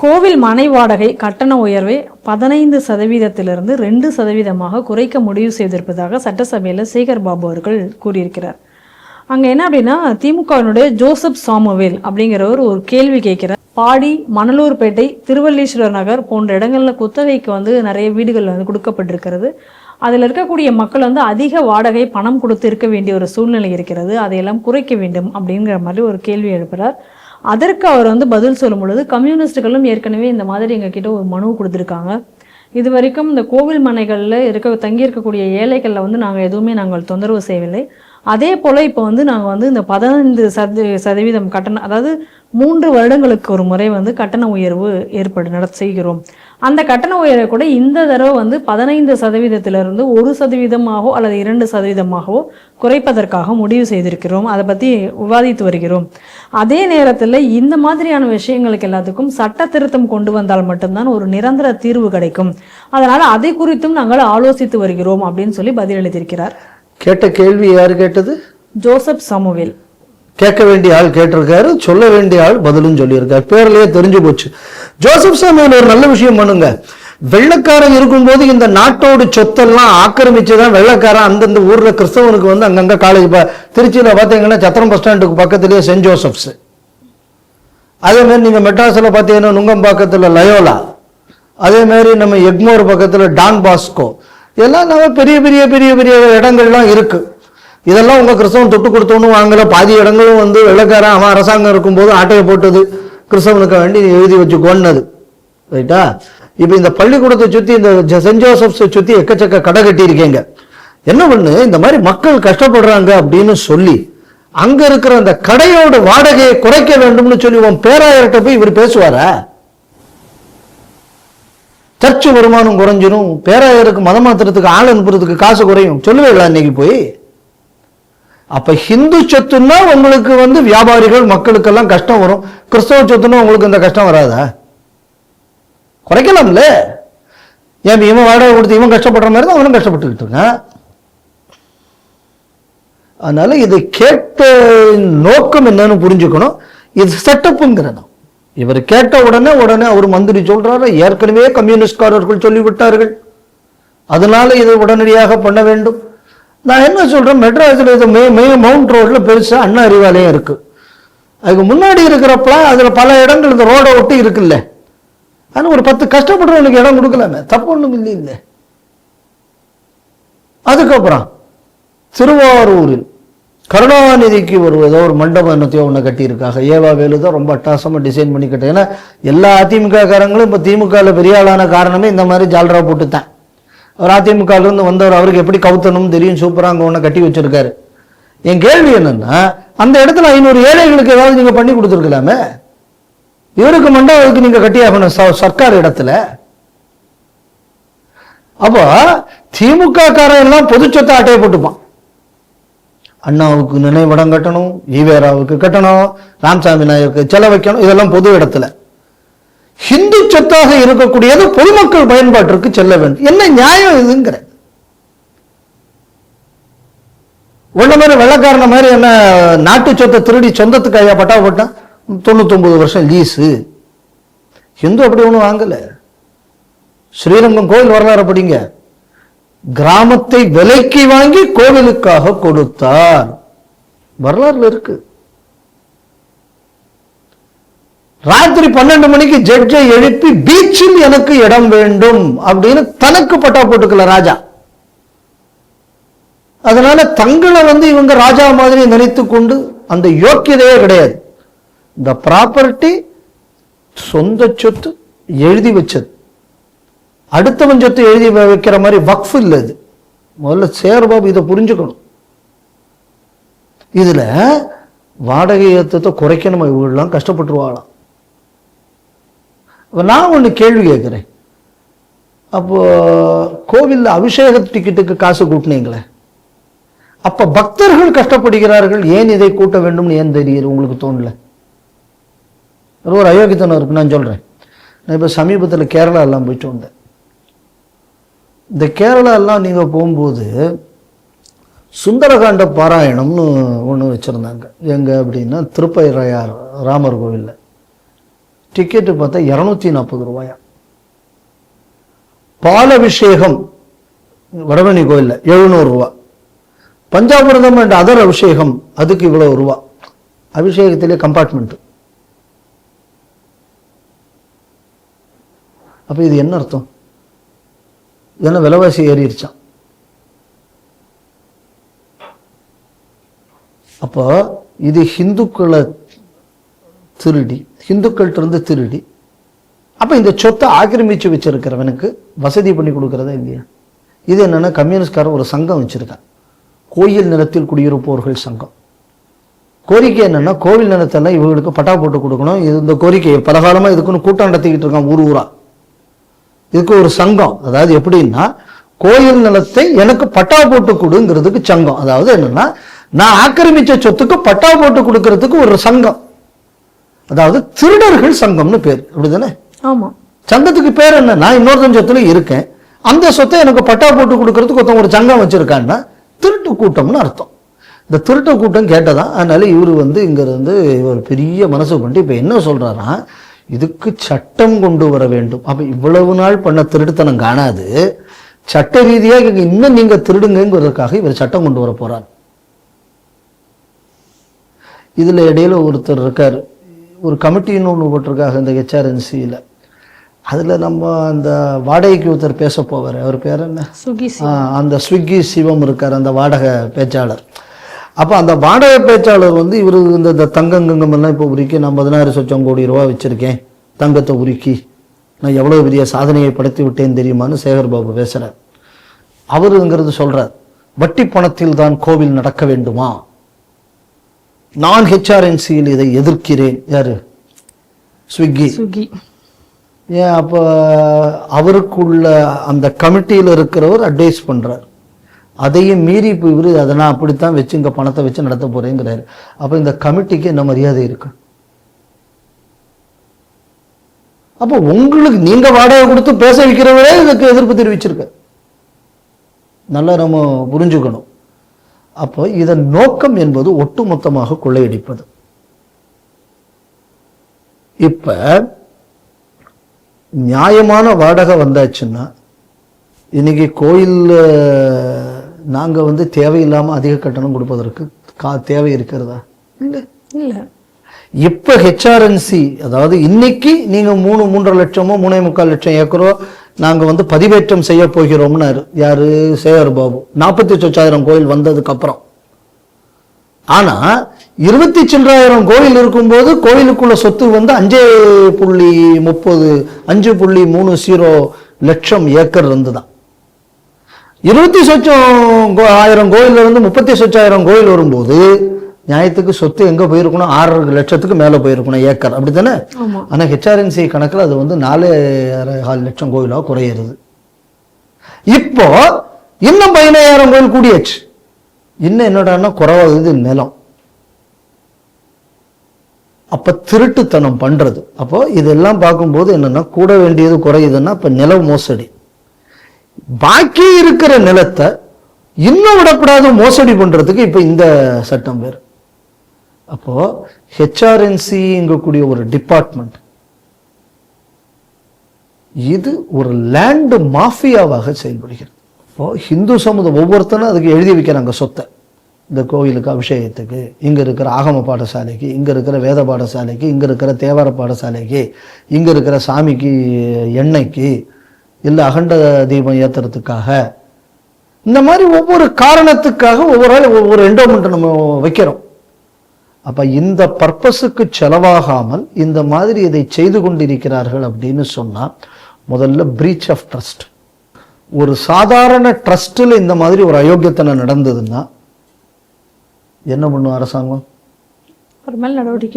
கோவில் மனை வாடகை கட்டண உயர்வை பதினைந்து சதவீதத்திலிருந்து ரெண்டு சதவீதமாக குறைக்க முடிவு செய்திருப்பதாக சட்டசபையில் சேகர் பாபு அவர்கள் கூறியிருக்கிறார். அங்கே என்ன அப்படின்னா திமுகவினுடைய ஜோசப் சாமுவேல் அப்படிங்கிறவர் ஒரு கேள்வி கேட்கிறார். பாடி மணலூர்பேட்டை திருவள்ளீஸ்வரர் நகர் போன்ற இடங்களில் குத்தகைக்கு வந்து நிறைய வீடுகள் வந்து கொடுக்கப்பட்டிருக்கிறது. அதில் இருக்கக்கூடிய மக்கள் வந்து அதிக வாடகை பணம் கொடுத்து இருக்க வேண்டிய ஒரு சூழ்நிலை இருக்கிறது. அதையெல்லாம் குறைக்க வேண்டும் அப்படிங்கிற மாதிரி ஒரு கேள்வி எழுப்புகிறார் அதற்கு அவர் வந்து பதில் சொல்லும் பொழுது கம்யூனிஸ்டுகளும் ஏற்கனவே இந்த மாதிரி எங்ககிட்ட ஒரு மனு கொடுத்துருக்காங்க. இது வரைக்கும் இந்த கோவில் மனைகளில் இருக்க தங்கி இருக்கக்கூடிய ஏழைகளில் வந்து நாங்கள் எதுவுமே நாங்கள் தொந்தரவு செய்யவில்லை. அதே போல் இப்போ வந்து நாங்கள் வந்து இந்த பதினைந்து சத சதவீதம் கட்டணம் அதாவது மூன்று வருடங்களுக்கு ஒரு முறை வந்து கட்டண உயர்வு ஏற்படு நட செய்கிறோம். அந்த கட்டண உயர்வை கூட இந்த தடவை வந்து பதினைந்து சதவீதத்திலிருந்து ஒரு சதவீதமாகவோ அல்லது இரண்டு சதவீதமாகவோ குறைப்பதற்காக முடிவு செய்திருக்கிறோம். அதை பற்றி விவாதித்து வருகிறோம். அதே நேரத்தில் இந்த மாதிரியான விஷயங்களுக்கு எல்லாத்துக்கும் சட்ட திருத்தம் கொண்டு வந்தால் மட்டும்தான் ஒரு நிரந்தர தீர்வு கிடைக்கும். அதனால் அதை குறித்தும் நாங்கள் ஆலோசித்து வருகிறோம் அப்படின்னு சொல்லி பதிலளித்திருக்கிறார் கேட்ட கேள்வி யாரு கேட்டது? Joseph Samuel. கேட்க வேண்டிய ஆள் கேட்டிருக்காரு சொல்ல வேண்டிய ஆள் பதிலும் சொல்லியிருக்காரு. பேர்லயே தெரிஞ்சு போச்சு. ஜோசப் சாமியில் ஒரு நல்ல விஷயம் பண்ணுங்க. வெள்ளக்காரன் இருக்கும்போது இந்த நாட்டோட சொத்தெல்லாம் ஆக்கிரமிச்சுதான் வெள்ளக்காரன் அந்தந்த ஊர்ல கிறிஸ்தவனுக்கு வந்து அங்கங்க காலேஜ் திருச்சியில பாத்தீங்கன்னா சத்திரம் பஸ் ஸ்டாண்டுக்கு பக்கத்துலேயே சென்ட் ஜோசப்ஸ். அதே மாதிரி நீங்க மெட்ராஸ்ல பாத்தீங்கன்னா லயோலா. அதே மாதிரி நம்ம எக்மோர் பக்கத்துல டான் பாஸ்கோ. இதெல்லாம் நம்ம பெரிய பெரிய பெரிய பெரிய இடங்கள்லாம் இருக்கு. இதெல்லாம் உங்க கிறிஸ்தவன் தொட்டு கொடுத்தோன்னு வாங்கல. பாதி இடங்களும் வந்து வெள்ளக்காரன் அவன் அரசாங்கம் இருக்கும்போது ஆட்டையை போட்டது. கிறிஸ்தவனுக்கு வேண்டி எழுதி வச்சு கொன்னது. ரைட்டா இப்போ இந்த பள்ளிக்கூடத்தை சுத்தி இந்த சென்ட் ஜோசப்ஸை சுத்தி எக்கச்சக்க கடை கட்டியிருக்கீங்க. என்ன பண்ணு? இந்த மாதிரி மக்கள் கஷ்டப்படுறாங்க அப்படின்னு சொல்லி அங்க இருக்கிற அந்த கடையோட வாடகையை குறைக்க வேண்டும்னு சொல்லி உன் பேராயர்கிட்ட போய் இவர் பேசுவாரா? சர்ச்சு வருமானம் குறைஞ்சிரும் பேராயருக்கு மதமாத்திரத்துக்கு ஆள் அனுப்புறதுக்கு காசு குறையும். சொல்லுவேங்களா இன்னைக்கு போய்? அப்போ ஹிந்து சொத்துன்னா உங்களுக்கு வந்து வியாபாரிகள் மக்களுக்கெல்லாம் கஷ்டம் வரும். கிறிஸ்தவ சொத்துன்னா உங்களுக்கு இந்த கஷ்டம் வராதா? குறைக்கலாம்ல. ஏன் இவன் வாடகை கொடுத்து இவன் கஷ்டப்படுற மாதிரி தான் அவனும் கஷ்டப்பட்டுக்கிட்டு இருக்கான். அதனால இது கேட்ட நோக்கம் என்னன்னு புரிஞ்சுக்கணும். இது செட்டப்புங்கிறதும் இவர் கேட்ட உடனே உடனே அவர் மந்திரி சொல்றாரு. ஏற்கனவே கம்யூனிஸ்ட்காரர்கள் சொல்லிவிட்டார்கள். அதனால இதை உடனடியாக பண்ண வேண்டும். நான் என்ன சொல்கிறேன் மெட்ராஸில் இது மே மே மவுண்ட் ரோட்டில் பெருசாக அண்ணா அறிவாலயம் இருக்குது அதுக்கு முன்னாடி இருக்கிறப்பெல்லாம் அதில் பல இடங்கள் இந்த ரோடை ஒட்டி இருக்குல்ல. ஆனால் ஒரு பத்து கஷ்டப்படுறவனுக்கு இடம் கொடுக்கலாமே. தப்பு ஒன்றும் இல்லை இல்லை அதுக்கப்புறம் திருவாரூரில் கருணாநிதிக்கு ஒரு ஏதோ ஒரு மண்டபம் என்னத்தையோ ஒன்று கட்டியிருக்காங்க. ஏவா வேலு தான் ரொம்ப அட்டாசமாக டிசைன் பண்ணி கட்டேன் ஏன்னா எல்லா அதிமுக காரங்களும் இப்போ திமுகவில் பெரிய ஆளான காரணமே இந்த மாதிரி ஜால்ரா போட்டுத்தான். அவர் அதிமுகலேருந்து வந்தவர் அவருக்கு எப்படி கவுத்தணும் தெரியும் சூப்பராக அங்கே ஒன்று கட்டி வச்சிருக்காரு. என் கேள்வி என்னென்னா அந்த இடத்துல ஐநூறு ஏழைகளுக்கு ஏதாவது நீங்கள் பண்ணி கொடுத்துருக்கலாமே? இவருக்கு மண்டபத்துக்கு நீங்க கட்டியாகணும் ச- சர்க்கார் இடத்துல. அப்போ திமுக காரன் எல்லாம் பொது சொத்தை அட்டையை போட்டுப்பான். அண்ணாவுக்கு நினைவிடம் கட்டணும் ஈவேராவுக்கு கட்டணும் ராமசாமி நாயருக்கு செல வைக்கணும் இதெல்லாம் பொது இடத்துல. ஹிந்து சொத்தாக இருக்கக்கூடியது பொதுமக்கள் பயன்பாட்டிற்கு செல்ல வேண்டும். என்ன நியாயம் இதுங்கிற. உள்ள மாதிரி வெள்ளக்காரன மாதிரி என்ன நாட்டு சொத்தை திருடி சொந்தத்துக்கு ஐயா பட்டா போட்டான் தொண்ணூத்தொன்பது வருஷம் லீஸு. ஹிந்து அப்படி ஒன்றும் வாங்கல. ஸ்ரீரங்கம் கோயில் வரலாறு படிங்க. கிராமத்தை விலைக்கு வாங்கி கோவிலுக்காக கொடுத்தார். வரலாறுல இருக்கு. ராத்திரி பன்னெண்டு மணிக்கு ஜட்ஜை எழுப்பி பீச்சில் எனக்கு இடம் வேண்டும் அப்படின்னு தனக்கு பட்டா போட்டுக்கல ராஜா. அதனால தங்களை வந்து இவங்க ராஜா மாதிரி நினைத்து கொண்டு அந்த யோக்கியதையே கிடையாது. இந்த ப்ராப்பர்ட்டி சொந்த சொத்து எழுதி வச்சது. அடுத்தவன் சொத்து எழுதி வ- வைக்கிற மாதிரி வக்ஃப் இல்லை இது முதல்ல சேர்பாபு இதை புரிஞ்சுக்கணும். இதுல வாடகை ஏற்றத்தை குறைக்கணும்? இவங்கெல்லாம் கஷ்டப்பட்டுருவாளாம். நான் ஒன்று கேள்வி கேட்குறேன். அப்போது கோவிலில் அபிஷேக டிக்கெட்டுக்கு காசு கூட்டினீங்களே. அப்போ பக்தர்கள் கஷ்டப்படுகிறார்கள் ஏன் இதை கூட்ட வேண்டும்னு ஏன் தெரியுது உங்களுக்கு தோணல? ஒரு அயோக்கியத்தனம் இருக்கு நான் சொல்கிறேன் நான் இப்போ சமீபத்தில் கேரளா எல்லாம் போயிட்டு வந்தேன். இந்த கேரளா எல்லாம் நீங்கள் போகும்போது சுந்தரகாண்ட பாராயணம்னு ஒன்று வச்சுருந்தாங்க. எங்கே அப்படின்னா திருப்பைரையார் ராமர் கோவிலில். டிக்கெட்டு பார்த்தா இரநூத்தி நாற்பது ரூபாயா? பாலபிஷேகம் வடபழனி கோயில்ல எழுநூறு ரூபா. அண்ட் அதர் அபிஷேகம் அதுக்கு இவ்வளவு ரூபா. அபிஷேகத்திலே கம்பார்ட்மெண்ட் அப்போ இது என்ன அர்த்தம்? இதெல்லாம் விலைவாசி ஏறிடுச்சான் அப்போ இது ஹிந்துக்களை திருடி இருந்து திருடி. அப்போ இந்த சொத்தை ஆக்கிரமிச்சு வச்சிருக்கிறவனுக்கு வசதி பண்ணி கொடுக்குறதா இல்லையா இது என்னென்னா கம்யூனிஸ்ட்காரன் ஒரு சங்கம் வச்சுருக்கான் கோயில் நிலத்தில் குடியிருப்போர்கள் சங்கம். கோரிக்கை என்னென்னா கோவில் நிலத்தெல்லாம் இவங்களுக்கு பட்டா போட்டு கொடுக்கணும். இது இந்த கோரிக்கை. பலகாலமாக இதுக்குன்னு கூட்டம் நடத்திக்கிட்டு இருக்கான் ஊர் ஊராக இதுக்கு ஒரு சங்கம். அதாவது எப்படின்னா கோயில் நிலத்தை எனக்கு பட்டா போட்டு கொடுங்கிறதுக்கு சங்கம். அதாவது என்னென்னா நான் ஆக்கிரமித்த சொத்துக்கு பட்டா போட்டு கொடுக்கறதுக்கு ஒரு சங்கம். அதாவது திருடர்கள் சங்கம்னு பேர். அப்படிதானே? ஆமா. சங்கத்துக்கு பேர் என்ன? நான் இன்னொருத்தன் சொத்துல இருக்கேன். அந்த சொத்தை எனக்கு பட்டா போட்டு கொடுக்கறதுக்கு ஒருத்தன் ஒரு சங்கம் வச்சிருக்கான்னா திருட்டு கூட்டம்னு அர்த்தம். இந்த திருட்டு கூட்டம் கேட்டதான் அதனால இவர் வந்து இங்க இருந்து இவர் பெரிய மனசு கொண்டு இப்ப என்ன சொல்றாரா இதுக்கு சட்டம் கொண்டு வர வேண்டும். அப்ப இவ்வளவு நாள் பண்ண திருட்டுத்தனம் காணாது. சட்ட ரீதியாக இங்க இன்னும் நீங்க திருடுங்கிறதுக்காக இவர் சட்டம் கொண்டு வர போறார். இதுல இடையில ஒருத்தர் இருக்காரு. ஒரு கமிட்டின்னு ஒன்று போட்டிருக்காங்க இந்த ஹெச்ஆர்என்சியில் அதுல நம்ம அந்த வாடகைக்கு ஒருத்தர் பேச போவார். அவர் பேர் என்ன? சுகி அந்த ஸ்விக்கி சிவம் இருக்கார் அந்த வாடகை பேச்சாளர். அப்போ அந்த வாடகை பேச்சாளர் வந்து இவரு இந்த இந்த தங்கம் கங்கம் எல்லாம் இப்போ உருக்கி நான் பதினாறு சொச்சம் கோடி ரூபா வச்சிருக்கேன் தங்கத்தை உருக்கி நான் எவ்வளவு பெரிய சாதனையை படைத்து விட்டேன் தெரியுமான்னு சேகர் பாபு பேசுறார். அவருங்கிறது சொல்றார் வட்டி பணத்தில் தான் கோவில் நடக்க வேண்டுமா? நான் ஹெச்ஆர்என்சியில் இதை எதிர்க்கிறேன். யாரு? ஸ்விக்கி. சுகி ஏன் அப்போ அவருக்குள்ள அந்த கமிட்டியில் இருக்கிறவர் அட்வைஸ் பண்றார். அதையும் மீறி இப்போ இவரு அதை நான் அப்படித்தான் வச்சு இங்க பணத்தை வச்சு நடத்த போறேங்கிறாரு. அப்போ இந்த கமிட்டிக்கு என்ன மரியாதை இருக்கு? அப்போ உங்களுக்கு நீங்க வாடகை கொடுத்து பேச வைக்கிறவரே இதுக்கு எதிர்ப்பு தெரிவிச்சிருக்க நல்லா நம்ம புரிஞ்சுக்கணும். அப்போ இதன் நோக்கம் என்பது ஒட்டுமொத்தமாக கொள்ளையடிப்பது. இப்ப நியாயமான வாடகை வந்தாச்சுன்னா இன்னைக்கு கோயில்ல நாங்க வந்து தேவையில்லாம அதிக கட்டணம் கொடுப்பதற்கு கா தேவை இருக்கிறதா? இல்லை. இல்ல. இப்ப ஹெச்ஆர்என்சி அதாவது இன்னைக்கு நீங்க மூணு மூன்றரை லட்சமோ மூணே முக்கால் லட்சம் ஏக்கரோ நாங்கள் வந்து பதிவேற்றம் செய்ய போகிறோம்னார். யார்? சேகர் பாபு. நாற்பத்தி சொச்சாயிரம் கோயில் வந்ததுக்கு அப்புறம் ஆனால் இருபத்தி சென்றாயிரம் கோயில் இருக்கும்போது கோயிலுக்குள்ள சொத்து வந்து அஞ்சே புள்ளி முப்பது அஞ்சு புள்ளி மூணு ஜீரோ லட்சம் ஏக்கர் இருந்துதான். இருபத்தி சொச்சம் கோ- ஆயிரம் கோயிலிருந்து இருந்து முப்பத்தி சொச்சாயிரம் கோயில் வரும்போது நியாயத்துக்கு சொத்து எங்க போயிருக்கணும்? ஆறரை லட்சத்துக்கு மேல போயிருக்கணும் ஏக்கர். அப்படித்தானே? ஆனா ஹெச்ஆர்என்சி கணக்குல அது வந்து நாலு கால் லட்சம் கோயிலா குறையிறது. இப்போ இன்னும் பதினாயிரம் கோயில் கூடியாச்சு. இன்னும் என்னடான்னா குறைவாகுது நிலம். அப்ப திருட்டுத்தனம் பண்றது. அப்போ இதெல்லாம் பார்க்கும்போது என்னன்னா கூட வேண்டியது குறையுதுன்னா இப்ப நில மோசடி. பாக்கி இருக்கிற நிலத்தை இன்னும் விடக்கூடாது மோசடி பண்றதுக்கு இப்ப இந்த சட்டம் பேர் அப்போ ஹெச்ஆர்என்சிங்கக்கூடிய ஒரு டிபார்ட்மெண்ட் இது ஒரு லேண்டு மாஃபியாவாக செயல்படுகிறது. இப்போ ஹிந்து சமுதாயம் ஒவ்வொருத்தரும் அதுக்கு எழுதி வைக்கிறாங்க சொத்தை. இந்த கோயிலுக்கு அபிஷேகத்துக்கு இங்கே இருக்கிற ஆகம பாடசாலைக்கு இங்கே இருக்கிற வேத பாடசாலைக்கு இங்கே இருக்கிற தேவார பாடசாலைக்கு இங்கே இருக்கிற சாமிக்கு எண்ணெய்க்கு இல்லை அகண்ட தீபம் ஏற்றுறதுக்காக இந்த மாதிரி ஒவ்வொரு காரணத்துக்காக ஒவ்வொரு ஆள் ஒவ்வொரு என்டோமெண்ட்டை நம்ம வைக்கிறோம். அப்ப இந்த பர்பஸுக்கு செலவாகாமல் இந்த மாதிரி இதை செய்து கொண்டிருக்கிறார்கள் அப்படின்னு சொன்னா முதல்ல பிரீச் ஆஃப் ட்ரஸ்ட் ஒரு சாதாரண ட்ரஸ்டில் இந்த மாதிரி ஒரு அயோக்கியத்தனம் நடந்ததுன்னா என்ன பண்ணும் அரசாங்கம்?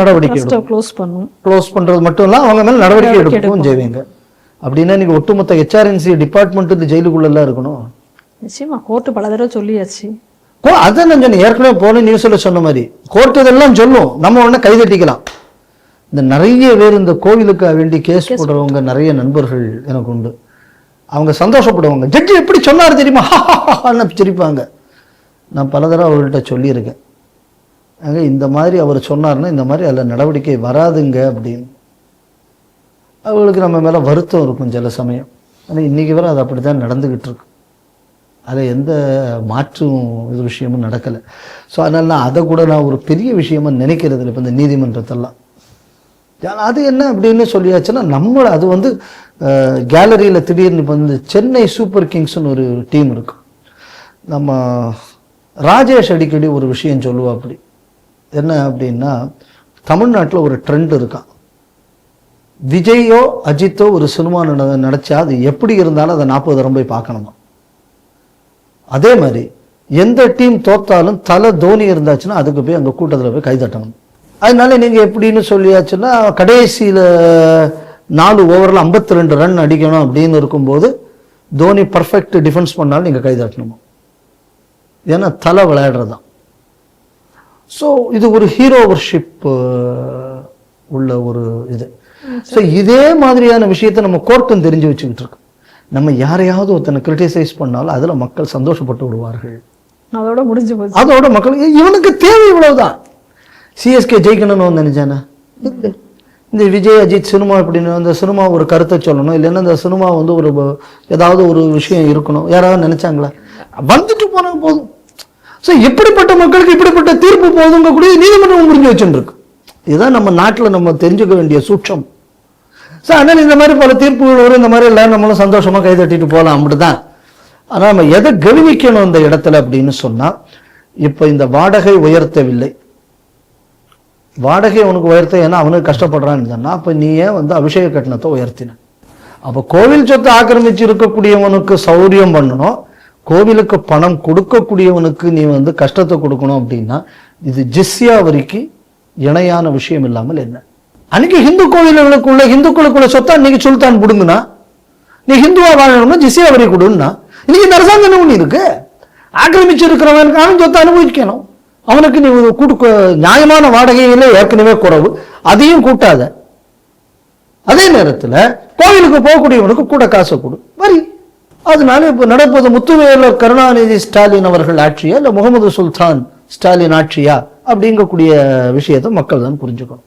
நடவடிக்கை க்ளோஸ் பண்ணும். க்ளோஸ் பண்றது மட்டும் இல்ல அவங்க மேல நடவடிக்கை எடுக்கவும் செய்வீங்க. அப்படின்னா நீங்க ஒட்டுமொத்த ஹெச்ஆர்என்சி டிபார்ட்மெண்ட் இந்த ஜெயிலுக்குள்ள எல்லாம் இருக்கணும். நிச்சயமா கோர்ட்டு பல தடவை சொல்லியாச்சு. அதான் நான் சொன்னேன் ஏற்கனவே போன நியூஸ்ல சொன்ன மாதிரி. கோர்ட் இதெல்லாம் சொல்லும். நம்ம உடனே கைதட்டிக்கலாம். இந்த நிறைய பேர் இந்த கோவிலுக்கு வேண்டி கேஸ் போடுறவங்க நிறைய நண்பர்கள் எனக்கு உண்டு. அவங்க சந்தோஷப்படுவாங்க. ஜட்ஜி எப்படி சொன்னார் தெரியுமா? சிரிப்பாங்க. நான் பல தடவை அவர்கள்ட்ட சொல்லியிருக்கேன். அங்க இந்த மாதிரி அவர் சொன்னார்னா இந்த மாதிரி அதில் நடவடிக்கை வராதுங்க அப்படின்னு. அவங்களுக்கு நம்ம மேலே வருத்தம் இருக்கும் சில சமயம். ஆனால் இன்றைக்கி வரை அது அப்படி தான் நடந்துக்கிட்டு இருக்கு. அதில் எந்த மாற்றும் இது விஷயமும் நடக்கலை. ஸோ அதனால் நான் அதை கூட நான் ஒரு பெரிய விஷயமாக நினைக்கிறது இல்லை. இப்போ இந்த நீதிமன்றத்தெல்லாம். அது என்ன அப்படின்னு சொல்லியாச்சுன்னா நம்மளை அது வந்து கேலரியில் திடீர்னு இப்போ வந்து சென்னை சூப்பர் கிங்ஸ்னு ஒரு டீம் இருக்கும் நம்ம ராஜேஷ் அடிக்கடி ஒரு விஷயம் சொல்லுவா அப்படி என்ன அப்படின்னா தமிழ்நாட்டில் ஒரு ட்ரெண்ட் இருக்கான் விஜயோ அஜித்தோ ஒரு சினிமா நட நடிச்சா அது எப்படி இருந்தாலும் அதை நாற்பது தரம் போய் பார்க்கணுமா? அதே மாதிரி எந்த டீம் தோத்தாலும் தலை தோனி இருந்தாச்சுன்னா அதுக்கு போய் அங்கே கூட்டத்தில் போய் கைதட்டணும். அதனால நீங்கள் எப்படின்னு சொல்லியாச்சுன்னா கடைசியில் நாலு ஓவரில் 52 ரெண்டு ரன் அடிக்கணும் அப்படின்னு இருக்கும்போது தோனி பர்ஃபெக்ட் டிஃபென்ஸ் பண்ணாலும் நீங்கள் கைதட்டணுமா? ஏன்னா தலை விளையாடுறது தான் ஸோ இது ஒரு ஹீரோ ஒர்ஷிப் உள்ள ஒரு இது. ஸோ இதே மாதிரியான விஷயத்தை நம்ம கோர்ட்டும் தெரிஞ்சு வச்சுக்கிட்டு இருக்கோம். நம்ம யாரையாவது ஒருத்தனை கிரிட்டிசைஸ் பண்ணாலும் அதில் மக்கள் சந்தோஷப்பட்டு விடுவார்கள். அதோட முடிஞ்சு போச்சு. அதோட மக்கள் இவனுக்கு தேவை இவ்வளவுதான். சிஎஸ்கே ஜெயிக்கணும்னு வந்து நினைச்சானே. இந்த விஜய் அஜித் சினிமா இப்படின்னு அந்த சினிமா ஒரு கருத்தை சொல்லணும் இல்லைன்னா இந்த சினிமா வந்து ஒரு ஏதாவது ஒரு விஷயம் இருக்கணும் யாராவது நினைச்சாங்களா? வந்துட்டு போனா போதும். ஸோ இப்படிப்பட்ட மக்களுக்கு இப்படிப்பட்ட தீர்ப்பு போதுங்க கூட நீதிமன்றம் முடிஞ்சு வச்சுருக்கு இதுதான் நம்ம நாட்டில் நம்ம தெரிஞ்சுக்க வேண்டிய சூட்சம். ஸோ அதனால் இந்த மாதிரி பல தீர்ப்புகள் வரும் இந்த மாதிரி எல்லாம் நம்மளும் சந்தோஷமாக கை தட்டிட்டு போகலாம் அப்படி தான் ஆனால் நம்ம எதை கெழுவிக்கணும் இந்த இடத்துல அப்படின்னு சொன்னால் இப்போ இந்த வாடகை உயர்த்தவில்லை. வாடகை உனக்கு உயர்த்த ஏன்னா அவனுக்கு கஷ்டப்படுறான்னு சொன்னால் அப்போ நீ ஏன் வந்து அபிஷேக கட்டணத்தை உயர்த்தின? அப்போ கோவில் சொத்தை ஆக்கிரமிச்சு இருக்கக்கூடியவனுக்கு சௌரியம் பண்ணணும் கோவிலுக்கு பணம் கொடுக்கக்கூடியவனுக்கு நீ வந்து கஷ்டத்தை கொடுக்கணும் அப்படின்னா இது ஜிஸ்யா வரிக்கு இணையான விஷயம் இல்லாமல் என்ன? அன்னைக்கு ஹிந்து கோவில்களுக்குள்ள ஹிந்துக்களுக்குள்ள சொத்தை அன்னைக்கு சுல்தான் புடுங்குனா நீ ஹிந்துவா வாழணும்னா ஜிஸ்யா வரி கொடுன்னா. இன்னைக்கு இந்த அரசாங்கம் என்ன இருக்கு ஆக்கிரமிச்சு இருக்கிறவனுக்கு அவன் சொத்தை அனுபவிக்கணும். அவனுக்கு நீ கூட்டு நியாயமான வாடகையில ஏற்கனவே குறவு. அதையும் கூட்டாத. அதே நேரத்துல கோவிலுக்கு போகக்கூடியவனுக்கு கூட காசை கொடு. வரி. அதனால இப்ப நடப்பது முத்துவேலர் கருணாநிதி ஸ்டாலின் அவர்கள் ஆட்சியா இல்ல முகமது சுல்தான் ஸ்டாலின் ஆட்சியா அப்படிங்கக்கூடிய விஷயத்தை மக்கள் தான் புரிஞ்சுக்கணும்.